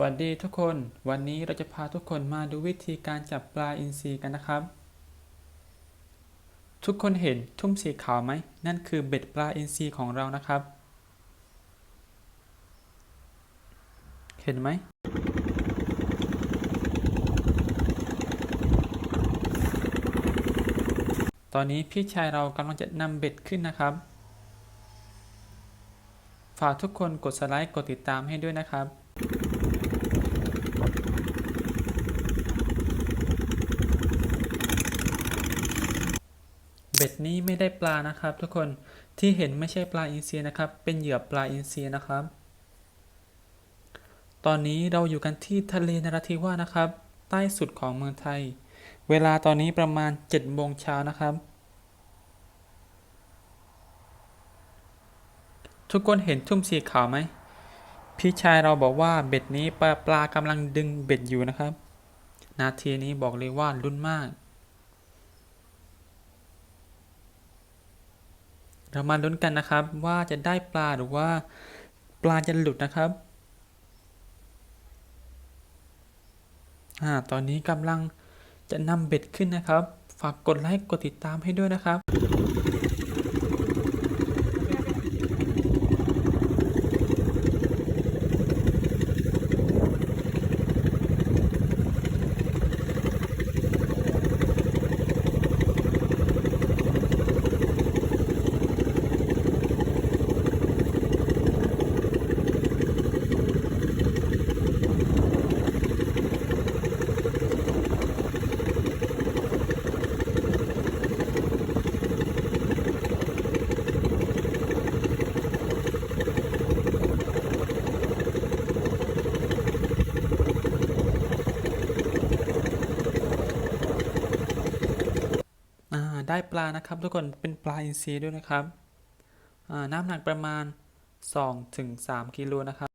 วัสดีทุกคน วันนี้เราจะพาทุกคนมาดูวิธีการจับปลาอินทรีกันนะครับ ทุกคนเห็นทุ่มสีขาวไหม นั่นคือเบ็ดปลาอินทรีของเรานะครับ เห็นไหม ตอนนี้พี่ชายเรากำลังจะนำเบ็ดขึ้นนะครับ ฝากทุกคนกดสไลค์กดติดตามให้ด้วยนะครับ บ็ดนี้ไม่ได้ปลานะครับ ทุกคนที่เห็นไม่ใช่ปลาอินทรียนะครับ เป็นเหยื่อปลาอินทรียนะครับ ตอนนี้เราอยู่กันที่ทะเลนราธิวาสนะครับ ใต้สุดของเมืองไทย เวลาตอนนี้ประมาณ7โมงเช้านะครับ ทุกคนเห็นทุ่มสีขาวไหมพี่ชายเราบอกว่าเบ็ดนี้ปลาปลากำลังดึงเบ็ดอยู่นะครับ นาทีนี้บอกเลยว่าลุ้นมาก เรามาลุ้นกันนะครับว่าจะได้ปลาหรือว่าปลาจะหลุดนะครับอ่าตอนนี้กำลังจะนำเบ็ดขึ้นนะครับ ฝากกดไลค์กดติดตามให้ด้วยนะครับ ได้ปลานะครับ ทุกคนเป็นปลาอินทรีด้วยนะครับน้ำหนักประมาณ 2-3กิโลนะครับ